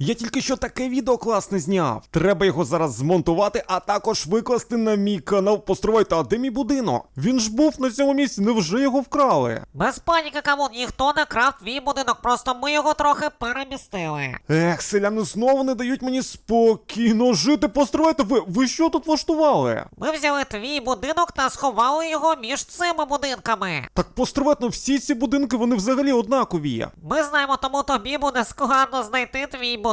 Я тільки що таке відео класне зняв. Треба його зараз змонтувати, а також викласти на мій канал. Постривайте, а де мій будинок? Він ж був на цьому місці, невже його вкрали? Без паніки, камон, ніхто не крав твій будинок, просто ми його трохи перемістили. Ех, селяни знову не дають мені спокійно жити. Постривайте, ви, ви що тут влаштували? Ми взяли твій будинок та сховали його між цими будинками. Так постривайте, ну всі ці будинки вони взагалі однакові. Ми знаємо, тому тобі буде складно знайти твій будинок.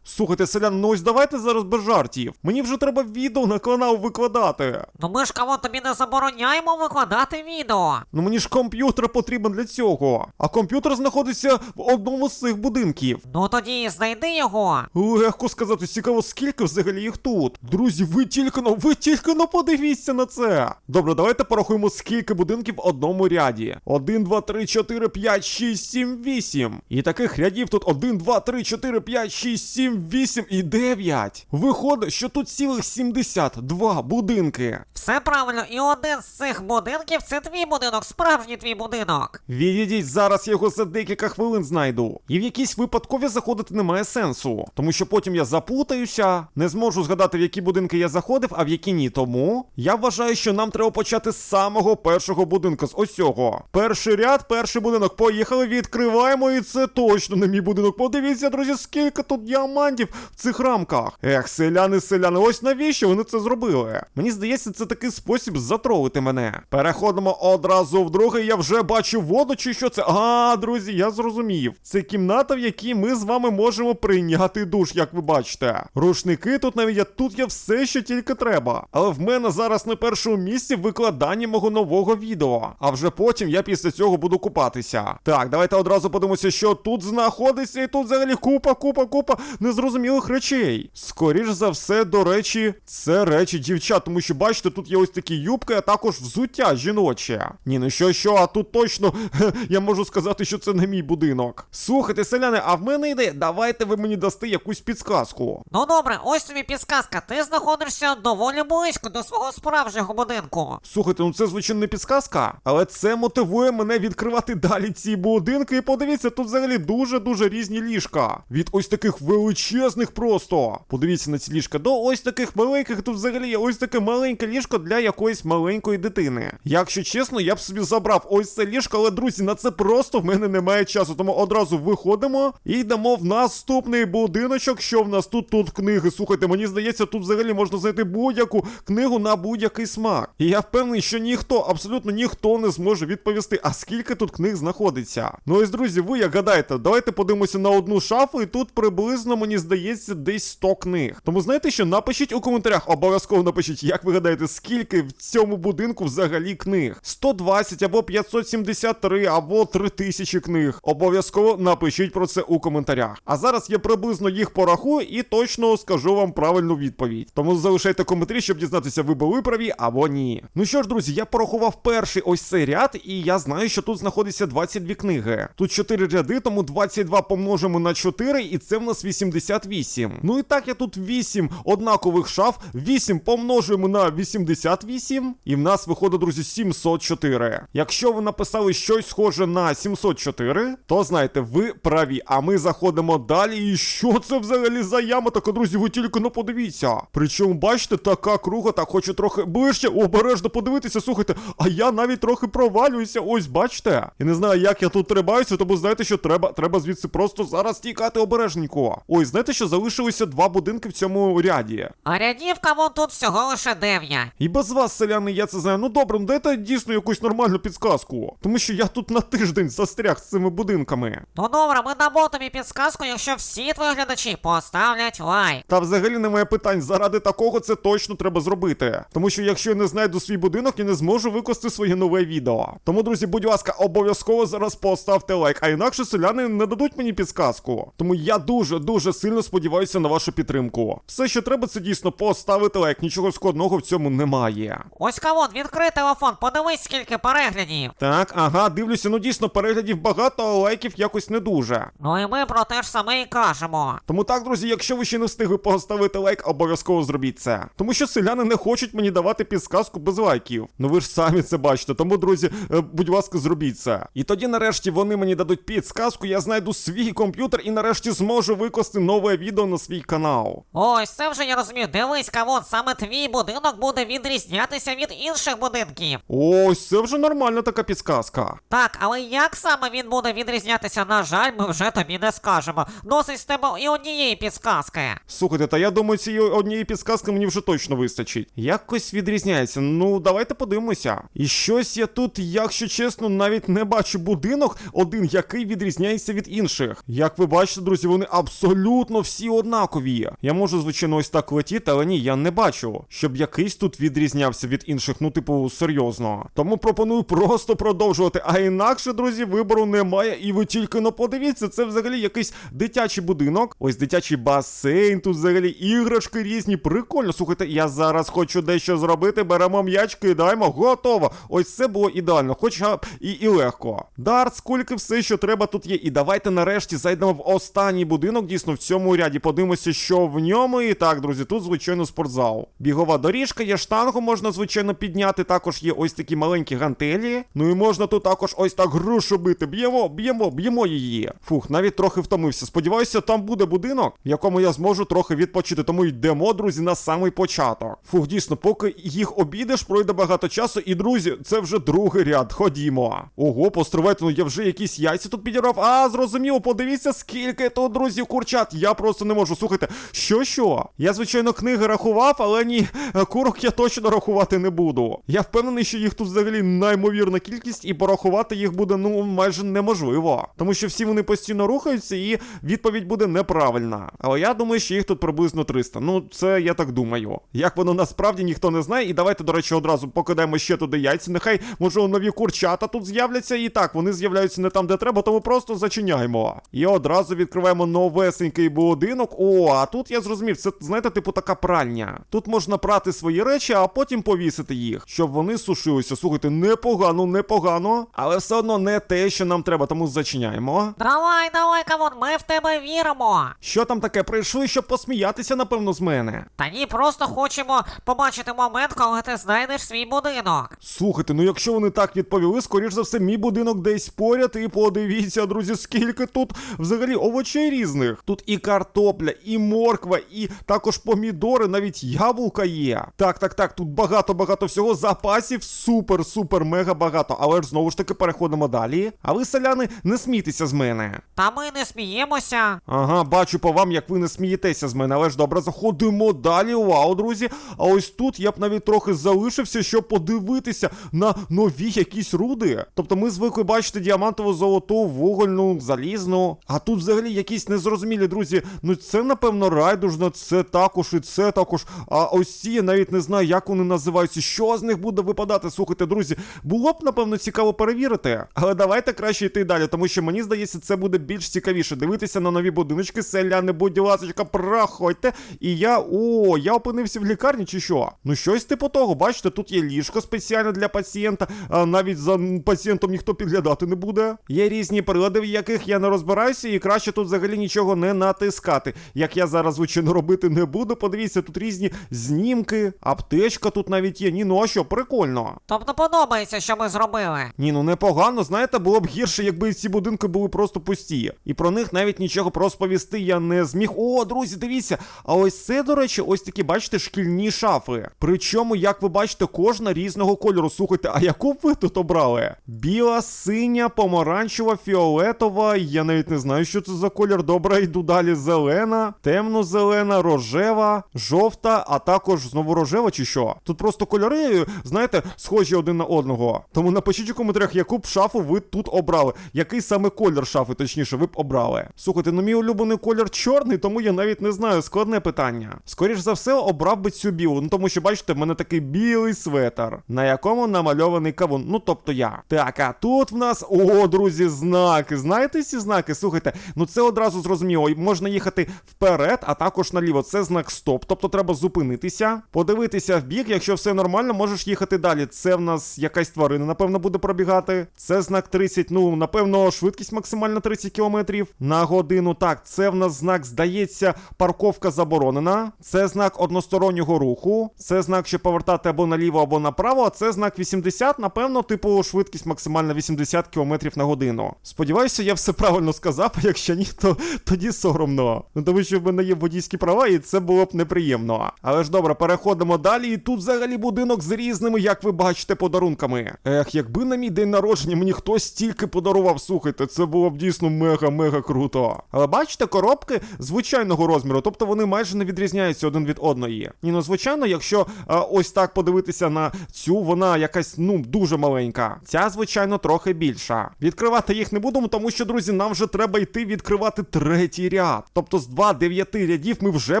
Слухайте, селян, ну ось давайте зараз без жартів. Мені вже треба відео на канал викладати. Ну ми ж кого тобі не забороняємо викладати відео. Ну мені ж комп'ютер потрібен для цього. А комп'ютер знаходиться в одному з цих будинків. Ну тоді знайди його. Легко сказати, цікаво, скільки взагалі їх тут. Друзі, ви тільки но, ви тільки но подивіться на це. Добре, давайте порахуємо, скільки будинків в одному ряді. 1, 2, 3, 4, 5, 6, 7, 8. І таких рядів тут 1, 2, 3, 4, 5, 6, 7, 8 і 9. Виходить, що тут цілих 72 будинки. Все правильно, і один з цих будинків це твій будинок, справжній твій будинок. Відійдіть, зараз я його за декілька хвилин знайду. І в якісь випадкові заходити немає сенсу, тому що потім я запутаюся, не зможу згадати, в які будинки я заходив, а в які ні. Тому я вважаю, що нам треба почати з самого першого будинку, з ось цього. Перший ряд, перший будинок. Поїхали, відкриваємо, і це точно не мій будинок. Подивіться, друзі, скільки тут діамантів в цих рамках. Ех, селяни, селяни, ось навіщо вони це зробили? Мені здається, це такий спосіб затролити мене. Переходимо одразу в другий. Я вже бачу воду, чи що це. А, друзі, я зрозумів. Це кімната, в якій ми з вами можемо прийняти душ, як ви бачите. Рушники тут навіть тут є все, що тільки треба. Але в мене зараз на першому місці викладання мого нового відео. А вже потім я після цього буду купатися. Так, давайте одразу подивимося, що тут знаходиться, і тут взагалі купа, купа, купа незрозумілих речей. Скоріш за все, до речі, це речі дівчат, тому що бачите, тут є ось такі юбки, а також взуття жіноче. Ні, ну що, що, а тут точно я можу сказати, що це не мій будинок. Слухайте, селяни, а в мене ідея, давайте ви мені дасте якусь підсказку. Ну добре, ось тобі підсказка. Ти знаходишся доволі близько до свого справжнього будинку. Слухайте, ну це звичайно не підсказка, але це мотивує мене відкривати далі ці будинки. І подивіться, тут взагалі дуже-дуже різні ліжка. Від ось таких величезних просто. Подивіться на ці ліжка. До ось таких маленьких тут взагалі є ось таке маленьке ліжко для якоїсь маленької дитини. Якщо чесно, я б собі забрав ось це ліжко, але друзі, на це просто в мене немає часу. Тому одразу виходимо і йдемо в наступний будиночок. Що в нас тут? Тут книги. Слухайте, мені здається, тут взагалі можна знайти будь-яку книгу на будь-який смак. І я впевнений, що ніхто, абсолютно ніхто не зможе відповісти, а скільки тут книг знаходиться. Ну ось, друзі, ви як гадаєте, давайте подивимося на одну шафу, і тут приблизно, мені здається, десь 100 книг. Тому знаєте що, напишіть у коментарях, обов'язково напишіть, як ви гадаєте, скільки в цьому будинку взагалі книг. 120 або 573, або 3000 книг. Обов'язково напишіть про це у коментарях. А зараз я приблизно їх порахую і точно скажу вам правильну відповідь. Тому залишайте коментарі, щоб дізнатися, ви були праві або ні. Ну що ж, друзі, я порахував перший ось цей ряд, і я знаю, що тут знаходиться 22 книги. Тут 4 ряди, тому 22 помножимо на 4, і це в нас 88. Ну і так, я тут 8 однакових шаф, 8 помножуємо на 88, і в нас виходить, друзі, 704. Якщо ви написали щось схоже на 704, то знаєте, ви праві. А ми заходимо далі. І що це взагалі за яма? така, друзі, ви тільки не подивіться. Причому, бачите, така круга, так хочу трохи ближче, обережно подивитися. Слухайте, а я навіть трохи провалююся. Ось, бачите? Я не знаю, як я тут трибаюся, тому знаєте, що треба, треба звідси просто зараз тікати обережненько. Ой, знаєте, що залишилося два будинки в цьому ряді. А рядів камон тут всього лише 9. І без вас, селяни, я це знаю. Ну добре, ну дайте дійсно якусь нормальну підсказку. Тому що я тут на тиждень застряг з цими будинками. Ну добре, ми дамо тобі підсказку, якщо всі твої глядачі поставлять лайк. Та взагалі немає питань. Заради такого це точно треба зробити. Тому що якщо я не знайду свій будинок, я не зможу викласти своє нове відео. Тому, друзі, будь ласка, обов'язково зараз поставте лайк, а інакше селяни не дадуть мені підсказку. Тому я дуже дуже сильно сподіваюся на вашу підтримку. Все, що треба, це дійсно поставити лайк. Нічого складного в цьому немає. Ось камон, відкрий телефон, подивись, скільки переглядів. Так, ага, дивлюся, ну дійсно переглядів багато, а лайків якось не дуже. Ну і ми про те ж саме і кажемо. Тому так, друзі, якщо ви ще не встигли поставити лайк, обов'язково зробіть це. Тому що селяни не хочуть мені давати підсказку без лайків. Ну ви ж самі це бачите. Тому, друзі, е, будь ласка, зробіть це. І тоді, нарешті, вони мені дадуть підсказку, я знайду свій комп'ютер і нарешті зможу зможу викласти нове відео на свій канал. Ось це вже я розумію. Дивись, кавон, саме твій будинок буде відрізнятися від інших будинків. Ось це вже нормальна така підсказка. Так, але як саме він буде відрізнятися, на жаль, ми вже тобі не скажемо. Досить з тебе і однієї підсказки. Слухайте, та я думаю, цієї однієї підсказки мені вже точно вистачить. Якось відрізняється. Ну, давайте подивимося. І щось я тут, якщо чесно, навіть не бачу будинок, один який відрізняється від інших. Як ви бачите, друзі, вони абсолютно всі однакові. Я можу, звичайно, ось так летіти, але ні, я не бачу, щоб якийсь тут відрізнявся від інших. Ну, типу, серйозно. Тому пропоную просто продовжувати. А інакше, друзі, вибору немає. І ви тільки ну подивіться, це взагалі якийсь дитячий будинок. Ось дитячий басейн, тут взагалі іграшки різні. Прикольно. Слухайте, я зараз хочу дещо зробити. Беремо м'яч, кидаємо, готово. Ось це було ідеально, хоча б і, і легко. Дарт, скільки все, що треба тут є. І давайте нарешті зайдемо в останній будинок, дійсно в цьому ряді. Подивимося, що в ньому. І так, друзі, тут звичайно спортзал. Бігова доріжка, є штангу, можна звичайно підняти. Також є ось такі маленькі гантелі. Ну і можна тут також ось так грушу бити. Б'ємо, б'ємо, б'ємо її. Фух, навіть трохи втомився. Сподіваюся, там буде будинок, в якому я зможу трохи відпочити. Тому йдемо, друзі, на самий початок. Фух, дійсно, поки їх обідеш, пройде багато часу. І друзі, це вже другий ряд. Ходімо. Ого, постривайте, ну я вже якісь яйця тут підірвав. А, зрозуміло, подивіться, скільки тут, друзі, курчат. Я просто не можу. Слухайте, що що? Я, звичайно, книги рахував, але ні, курок я точно рахувати не буду. Я впевнений, що їх тут взагалі неймовірна кількість, і порахувати їх буде ну майже неможливо. Тому що всі вони постійно рухаються, і відповідь буде неправильна. Але я думаю, що їх тут приблизно 300. Ну, це я так думаю. Як воно насправді ніхто не знає. І давайте, до речі, одразу покидаємо ще туди яйця. Нехай, може, нові курчата тут з'являться. І так, вони з'являються не там, де треба, тому просто зачиняємо. І одразу відкриваємо новесенький будинок. О, а тут я зрозумів, це, знаєте, типу така пральня. Тут можна прати свої речі, а потім повісити їх, щоб вони сушилися. Слухайте, непогано, непогано. Але все одно не те, що нам треба, тому зачиняємо. Давай, давай, кавон, ми в тебе віримо. Що там таке? Прийшли, щоб посміятися, напевно, з мене. Та ні, просто хочемо побачити момент, коли ти знайдеш свій будинок. Слухайте, ну якщо вони так відповіли, скоріш за все, мій будинок десь поряд, і подивіться, друзі, скільки тут взагалі овочей різних. Тут і картопля, і морква, і також помідори, навіть яблука є. Так, так, так, тут багато-багато всього запасів, супер, супер, мега багато. Але ж знову ж таки переходимо далі. А ви, селяни, не смійтеся з мене. Та ми не сміємося. Ага, бачу по вам, як ви не смієтеся з мене, але ж добре, заходимо далі. Вау, друзі. А ось тут я б навіть трохи залишився, щоб подивитися на нові якісь руди. Тобто ми звикли бачити діамантову золоту, вугольну, залізну. А тут взагалі якісь незрозумілі, друзі. Ну це, напевно, райдужно, це також і це також. А ось ці я навіть не знаю, як вони називаються, що з них буде випадати. Слухайте, друзі, було б, напевно, цікаво перевірити. Але давайте краще йти далі, тому що мені здається, це буде більш цікавіше. Дивитися на нові будиночки, селяни, будь ласочка, проходьте. І я. О, я опинився в лікарні чи що? Ну, щось типу того, бачите, тут є ліжко спеціальне для пацієнта, а навіть за пацієнтом ніхто підглядати не буде. Є різні прилади, в яких я не розбираюся, і краще тут взагалі нічого не натискати. Як я зараз, звичайно, робити не буду. Подивіться, тут різні знімки, аптечка тут навіть є. Ні, ну а що, прикольно. Тобто подобається, що ми зробили. Ні, ну непогано, знаєте, було б гірше, якби ці будинки були просто пусті. І про них навіть нічого розповісти я не зміг. О, друзі, дивіться. А ось це, до речі, ось такі, бачите, шкільні шафи. Причому, як ви бачите, кожна різного кольору. Слухайте, а яку ви тут обрали? Біла, синя, помаранчева, фіолетова. Я навіть не знаю, що це за колір. Добре, йду далі. Зелена, темно-зелена, рожева, жовта, а також знову рожева чи що? Тут просто кольори, знаєте, схожі один на одного. Тому напишіть у коментарях, яку б шафу ви тут обрали. Який саме колір шафи, точніше, ви б обрали. Слухайте, ну мій улюблений колір чорний, тому я навіть не знаю. Складне питання. Скоріш за все, обрав би цю білу. Ну тому що, бачите, в мене такий білий светр, на якому намальований кавун. Ну тобто я. Так, а тут в нас, о, друзі, знаки. Знаєте ці знаки? Слухайте, ну це одразу зрозуміло. Можна їхати вперед, а також наліво. Це знак стоп. Тобто треба зупинитися, подивитися в бік. Якщо все нормально, можеш їхати далі. Це в нас якась тварина, напевно, буде пробігати. Це знак 30, ну, напевно, швидкість максимальна 30 км на годину. Так, це в нас знак, здається, парковка заборонена. Це знак одностороннього руху. Це знак, що повертати або наліво, або направо. А це знак 80, напевно, типу швидкість максимальна 80 км на годину. Сподіваюся, я все правильно сказав, а якщо ні, то тоді соромно. Ну тому що в мене є водійські права, і це було б неприємно. Але ж добре, переходимо далі. І тут взагалі будинок з різними, як ви бачите, подарунками. Ех, якби на мій день народження мені хтось стільки подарував, слухайте, це було б дійсно мега-мега круто. Але бачите, коробки звичайного розміру, тобто вони майже не відрізняються один від одної. Ні, ну звичайно, якщо а, ось так подивитися на цю, вона якась ну дуже маленька. Ця, звичайно, трохи більша. Відкривати їх не будемо, тому що, друзі, нам вже треба йти відкривати третій ряд. Тобто з 2 дев'яти рядів ми вже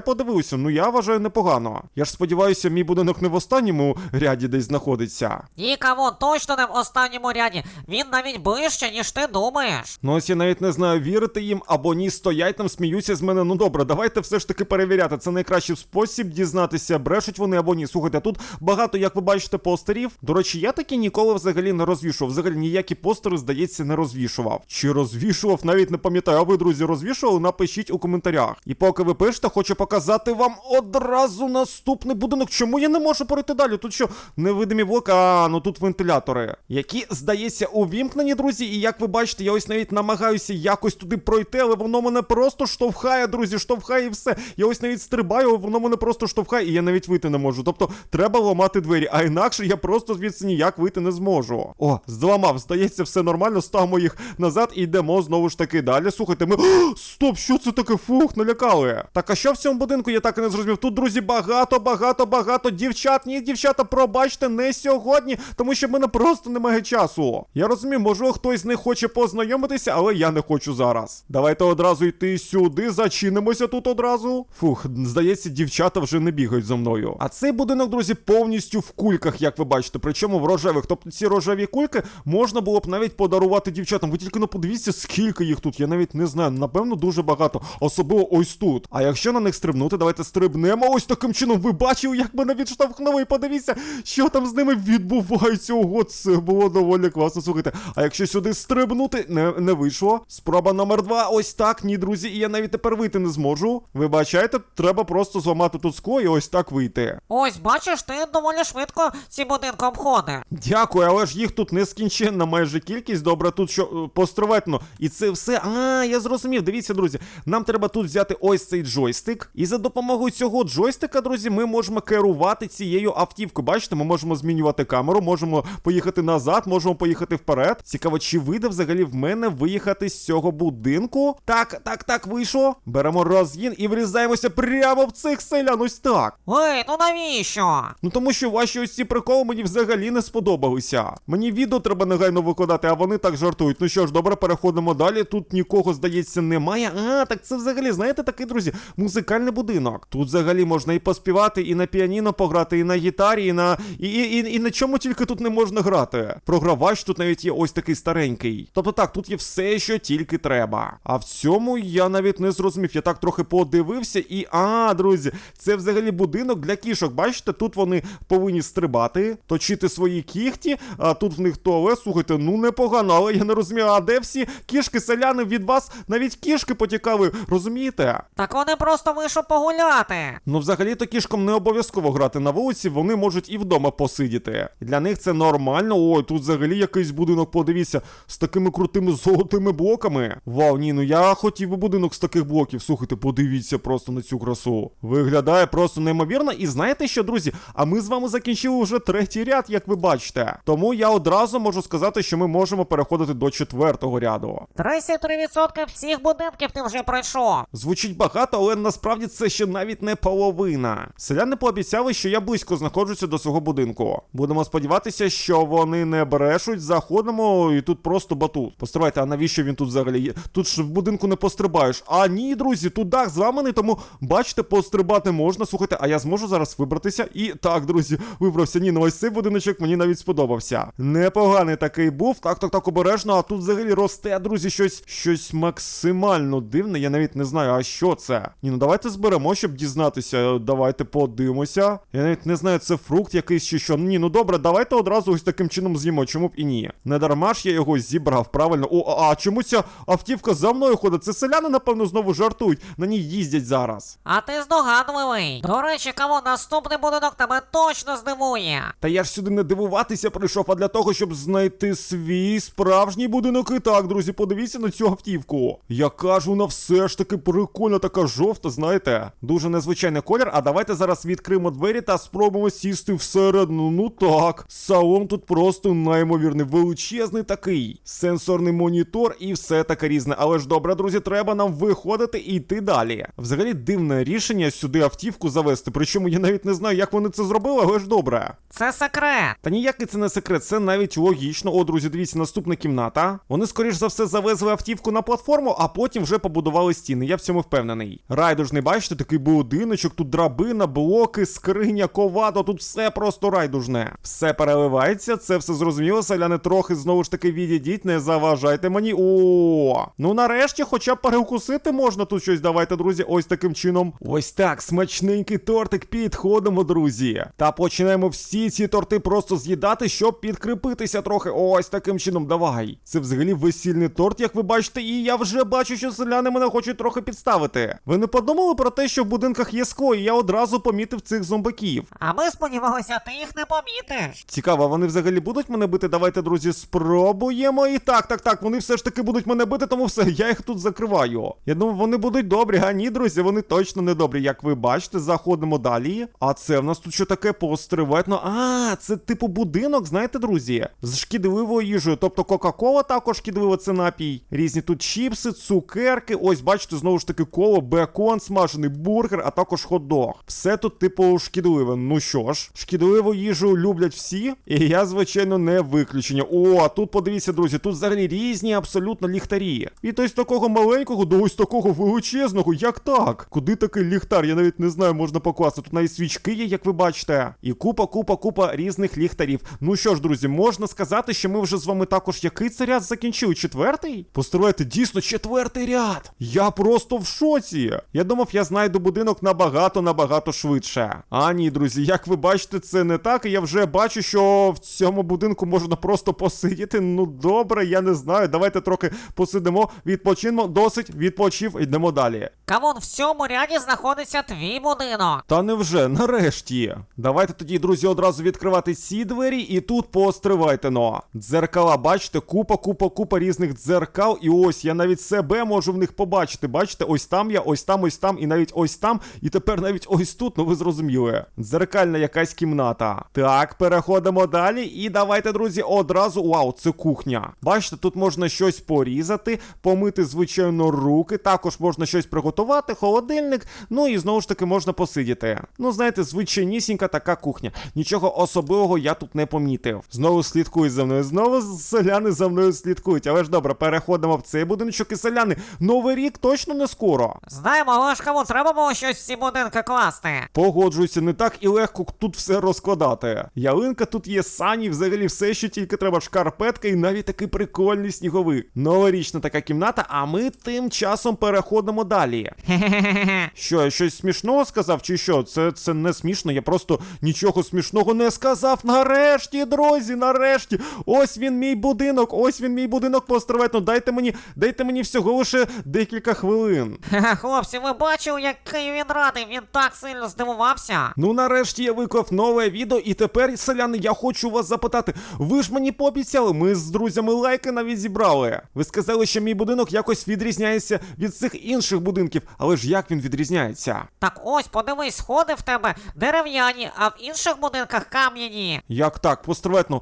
подивилися. Ну я вважаю непогано. Я ж сподіваюся, мій будинок не в останньому ряді десь знаходиться. І кавун точно не в останньому ряді. Він навіть ближче, ніж ти думаєш. Ну ось я навіть не знаю, вірити їм або ні, стоять там, сміються з мене. Ну добре, давайте все ж таки перевіряти. Це найкращий спосіб дізнатися, брешуть вони або ні. Слухайте, тут багато, як ви бачите, постерів. До речі, я таки ніколи взагалі не розвішував. Взагалі ніякі постери, здається, не розвішував. Чи розвішував, навіть не пам'ятаю. А ви, друзі, розвішували? Напишіть у коментарях. І поки ви пишете, хочу показати вам одразу наступний будинок. Чому я не можу перейти далі? Тут що, невидимі блоки, а ну тут вентилятори, які, здається, увімкнені, друзі. І як ви бачите, я ось навіть намагаюся якось туди пройти, але воно мене просто штовхає, друзі, штовхає і все. Я ось навіть стрибаю, воно мене просто штовхає, і я навіть вийти не можу. Тобто треба ламати двері, а інакше я просто звідси ніяк вийти не зможу. О, зламав, здається, все нормально, ставимо їх назад і йдемо знову ж таки далі. Слухайте, ми. Стоп, що це таке? Фух, налякали. Так, а що в цьому будинку я так і не зрозумів? Тут, друзі, багато, багато, багато дівчат. Ні, дівчата, пробачте, не сьогодні, тому що в мене просто немає часу. Я розумію, можливо, хтось з них хоче познайомитися, але я не хочу зараз. Давайте одразу йти сюди, зачинимося тут одразу. Фух, здається, дівчата вже не бігають за мною. А цей будинок, друзі, повністю в кульках, як ви бачите, причому в рожевих. Тобто ці рожеві кульки можна було б навіть подарувати дівчатам. Ви тільки не подивіться, скільки їх тут. Я навіть не знаю. Напевно, дуже багато. Особливо ось тут. А якщо на них стрибнути, давайте стрибнемо ось таким чином. Ви бачили, як мене відштовхнули, і подивіться, що там з ними відбувається. Ого, це було доволі класно. Слухайте. А якщо сюди стрибнути, не, не вийшло. Спроба номер два. Ось так, ні, друзі, і я навіть тепер вийти не зможу. Ви бачаєте, треба просто зламати тут скло і ось так вийти. Ось, бачиш, ти доволі швидко ці будинки обходиш. Дякую, але ж їх тут нескінченна майже кількість. Добре, тут що е, построветно. І це все. А, я зрозумів. Дивіться, друзі. Нам треба тут взяти ось цей джойстик. І за допомогою цього джойстика, друзі, ми можемо керувати цією автівкою. Бачите, ми можемо змінювати камеру, можемо поїхати назад, можемо поїхати вперед. Цікаво, чи вийде взагалі в мене виїхати з цього будинку? Так, так, так, вийшло. Беремо розгін і врізаємося прямо в цих селян. Ось так. Ей, ну навіщо? Ну тому що ваші ось ці приколи мені взагалі не сподобалися. Мені відео треба негайно викладати, а вони так жартують. Ну що ж, добре, переходимо далі. Тут нікого, здається, немає. А, так це взагалі, знаєте, такий, друзі, музикальний будинок. Тут взагалі можна і поспівати, і на піаніно пограти, і на гітарі, і на. І, і, і, і на чому тільки тут не можна грати. Програвач тут навіть є ось такий старенький. Тобто так, тут є все, що тільки треба. А в цьому я навіть не зрозумів. Я так трохи подивився, і а, друзі, це взагалі будинок для кішок. Бачите, тут вони повинні стрибати, точити свої кіхті, а тут в них туалет. Слухайте, ну непогано, але я не розумію, а де всі кішки, селяни від вас навіть кішки потікали, розумієте? Так вони просто вийшов погуляти. Ну, взагалі-то кішкам не обов'язково грати на вулиці, вони можуть і вдома посидіти. Для них це нормально. Ой, тут взагалі якийсь будинок, подивіться, з такими крутими золотими блоками. Вау, ні, ну я хотів би будинок з таких блоків. Слухайте, подивіться просто на цю красу. Виглядає просто неймовірно. І знаєте що, друзі? А ми з вами закінчили вже третій ряд, як ви бачите. Тому я одразу можу сказати, що ми можемо переходити до четвертого ряду. 33% всіх будинків ти вже пройшов. Звучить багато, але насправді це ще навіть не половина. Селяни пообіцяли, що я близько знаходжуся до свого будинку. Будемо сподіватися, що вони не брешуть. Заходимо, і тут просто батут. Постривайте, а навіщо він тут взагалі є? Тут ж в будинку не пострибаєш. А ні, друзі, тут дах зламаний, тому бачите, пострибати можна. Слухайте, а я зможу зараз вибратися. І так, друзі, вибрався. Ні, ну ось цей будиночок мені навіть сподобався. Непоганий такий був. Так, так, так, обережно. А тут взагалі росте, друзі, щось, щось максимально дивне. Я навіть не знаю, а що це. Ні, ну давайте зберемо, щоб дізнатися. Давайте подивимося. Я навіть не знаю, це фрукт якийсь чи що. Ні, ну добре, давайте одразу ось таким чином з'їмо. Чому б і ні? Не дарма ж я його зібрав, правильно. О, а, а чому ця автівка за мною ходить? Це селяни, напевно, знову жартують. На ній їздять зараз. А ти здогадливий. До речі, кого наступний будинок тебе точно здивує. Та я ж сюди не дивуватися прийшов, а для того, щоб знайти свій справжній будинок. І так, друзі, подивіться на цю автівку. Яка кажу, вона все ж таки прикольна, така жовта, знаєте. Дуже незвичайний колір. А давайте зараз відкриємо двері та спробуємо сісти всередину. Ну так, салон тут просто неймовірний, величезний такий. Сенсорний монітор і все таке різне. Але ж добре, друзі, треба нам виходити і йти далі. Взагалі дивне рішення сюди автівку завести. Причому я навіть не знаю, як вони це зробили, але ж добре. Це секрет. Та ніякий це не секрет, це навіть логічно. О, друзі, дивіться, наступна кімната. Вони, скоріш за все, завезли автівку на платформу, а потім вже побудували стіни. Я в цьому впевнений. Райдужний, бачите, такий будиночок, тут драбина, блоки, скриня, ковадо, тут все просто райдужне. Все переливається, це все зрозуміло. Селяни трохи знову ж таки відійдіть, не заважайте мені. О, ну нарешті, хоча б перекусити можна тут щось. Давайте, друзі, ось таким чином. Ось так, смачненький тортик підходимо, друзі. Та починаємо всі ці торти просто з'їдати, щоб підкріпитися трохи. Ось таким чином, давай. Це взагалі весільний торт, як ви бачите, і я вже бачу, що селяни мене хочуть трохи підставити. Ви не подумали про те, що в будинках є скло, і я одразу помітив цих зомбаків. А ми сподівалися, ти їх не помітиш. Цікаво, вони взагалі будуть мене бити? Давайте, друзі, спробуємо. І так, так, так, вони все ж таки будуть мене бити, тому все, я їх тут закриваю. Я думаю, вони будуть добрі, а ні, друзі, вони точно не добрі. Як ви бачите, заходимо далі. А це в нас тут що таке постриватно. А, це типу будинок, знаєте, друзі, з шкідливою їжею. Тобто Кока-Кола також шкідлива це напій. Різні тут чіпси, цукерки. Ось, бачите, знову ж таки, коло, бекон, смажений бургер, а також хот-дог. Все тут, типу, шкідливе. Ну що ж, шкідливу їжу люблять всі, і я, звичайно, не виключення. О, а тут подивіться, друзі, тут взагалі різні абсолютно ліхтарі. Від ось такого маленького до ось такого величезного. Як так? Куди такий ліхтар? Я навіть не знаю, можна покласти. Тут навіть свічки є, як ви бачите. І купа, купа, купа різних ліхтарів. Ну що ж, друзі, можна сказати, що ми вже з вами також який це ряд закінчили? Четвертий? Постривайте, дійсно, четвертий ряд. Я просто в шоці. Я думав, я знайду будинок набагато, набагато швидше. А ні, друзі, як ви бачите, це не так. І я вже бачу, що в цьому будинку можна просто посидіти. Ну добре, я не знаю. Давайте трохи посидимо, відпочинемо. Досить відпочив, йдемо далі. Камон, в цьому ряді знаходиться твій будинок. Та невже, нарешті. Давайте тоді, друзі, одразу відкривати ці двері і тут постривайте но. Дзеркала, бачите, купа, купа, купа різних дзеркал. І ось я навіть себе можу в них побачити. Бачите, ось там я, ось там, ось там, і навіть ось там, і тепер навіть ось тут, ну ви зрозуміли. Дзеркальна якась кімната. Так, переходимо далі. І давайте, друзі, одразу. Вау, це кухня. Бачите, тут можна щось порізати, помити, звичайно, руки. Також можна щось приготувати, холодильник. Ну і знову ж таки можна посидіти. Ну, знаєте, звичайнісінька така кухня. Нічого особливого я тут не помітив. Знову слідкують за мною. Знову селяни за мною слідкують. Але ж добре, переходимо в цей будиночок і селяни. Новий рік точно не скоро. Знаємо, але ж кому треба було щось в ці будинки класти. Погоджуюся, не так і легко тут все розкладати. Ялинка тут є сані, взагалі все, що тільки треба, шкарпетка і навіть такий прикольний сніговик. Новорічна така кімната, а ми тим часом переходимо далі. Хе-хе-хе. Що, я щось смішного сказав, чи що? Це, це не смішно, я просто нічого смішного не сказав. Нарешті, друзі, нарешті. Ось він мій будинок, ось він мій будинок построветно. Дайте мені, дайте мені всього лише декілька хвилин. Хе-хе, Хлопці, ви бачили, який він радий, він так сильно здивувався. Ну нарешті я виклав нове відео, і тепер, селяни, я хочу вас запитати. Ви ж мені пообіцяли, ми з друзями лайки навіть зібрали. Ви сказали, що мій будинок якось відрізняється від цих інших будинків, але ж як він відрізняється? Так ось, подивись, сходи в тебе дерев'яні, а в інших будинках кам'яні. Як так, построветно?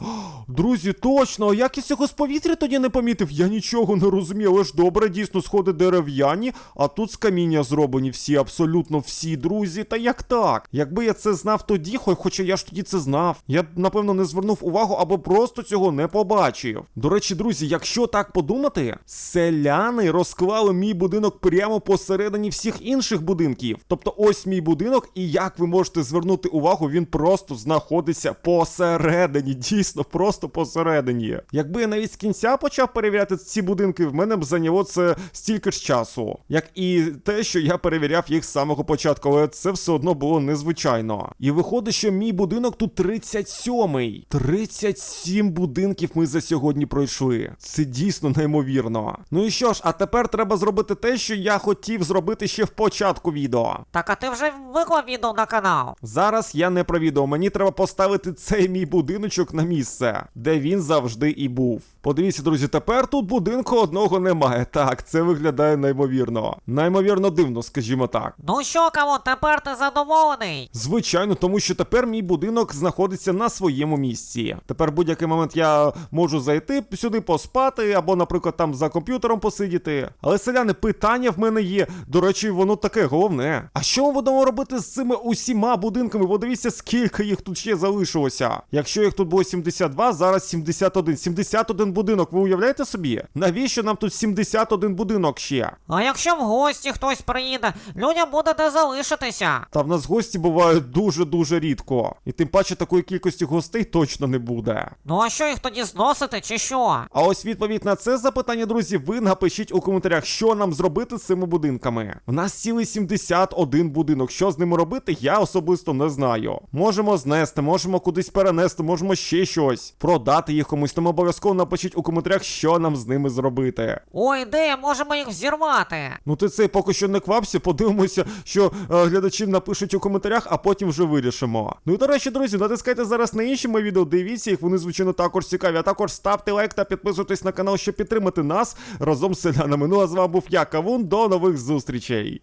Друзі, точно, а як я цього з повітря тоді не помітив? Я нічого не розумію, але ж добре, дійсно, сходи дерев'яні, а тут з каміння зроблені всі, абсолютно всі, друзі. Та як так? Якби я це знав тоді, хо- хоча я ж тоді це знав, я б, напевно, не звернув увагу або просто цього не побачив. До речі, друзі, якщо так подумати, селяни розклали мій будинок прямо посередині всіх інших будинків. Тобто, ось мій будинок, і як ви можете звернути увагу, він просто знаходиться посередині, дійсно, просто посередині. Якби я навіть з кінця почав перевіряти ці будинки, в мене б зайняло це стільки ж часу, як і те, що я перевіряв їх з самого початку, але це все одно було незвичайно. І виходить, що мій будинок тут 37-й. 37 будинків ми за сьогодні пройшли. Це дійсно неймовірно. Ну і що ж, а тепер треба зробити те, що я хотів зробити ще в початку відео. Так, а ти вже виклав відео на канал. Зараз я не про відео, мені треба поставити цей мій будиночок на місце, де він завжди і був. Подивіться, друзі, тепер тут будинку одного немає. Так, це виглядає неймовірно. Неймовірно дивно, скажімо так. Ну що, кавун, тепер ти задоволений? Звичайно, тому що тепер мій будинок знаходиться на своєму місці. Тепер будь-який момент я можу зайти сюди поспати, або, наприклад, там за комп'ютером посидіти. Але селяни, питання в мене є. До речі, воно таке головне. А що ми будемо робити з цими усіма будинками? Подивіться, скільки їх тут ще залишилося. Якщо їх тут було 72, зараз 71. 71 будинок. Ви уявляєте собі? Навіщо нам тут 71 будинок ще? А якщо в гості хтось приїде, людям буде де залишитися. Та в нас гості бувають дуже-дуже рідко. І тим паче такої кількості гостей точно не буде. Ну а що їх тоді зносити, чи що? А ось відповідь на це запитання, друзі, ви напишіть у коментарях, що нам зробити з цими будинками. У нас цілий 71 будинок. Що з ними робити, я особисто не знаю. Можемо знести, можемо кудись перенести, можемо ще щось. Продати їх комусь. Тому обов'язково напишіть у коментарях, що нам з ними зробити. Ой, ідея, можемо їх взірвати. Ну ти цей поки що не квапся, подивимося, що е, глядачі напишуть у коментарях, а потім вже вирішимо. Ну і до речі, друзі, натискайте зараз на інші мої відео, дивіться їх, вони звичайно також цікаві. А також ставте лайк та підписуйтесь на канал, щоб підтримати нас разом з селянами. Ну а з вами був я, Кавун. До нових зустрічей.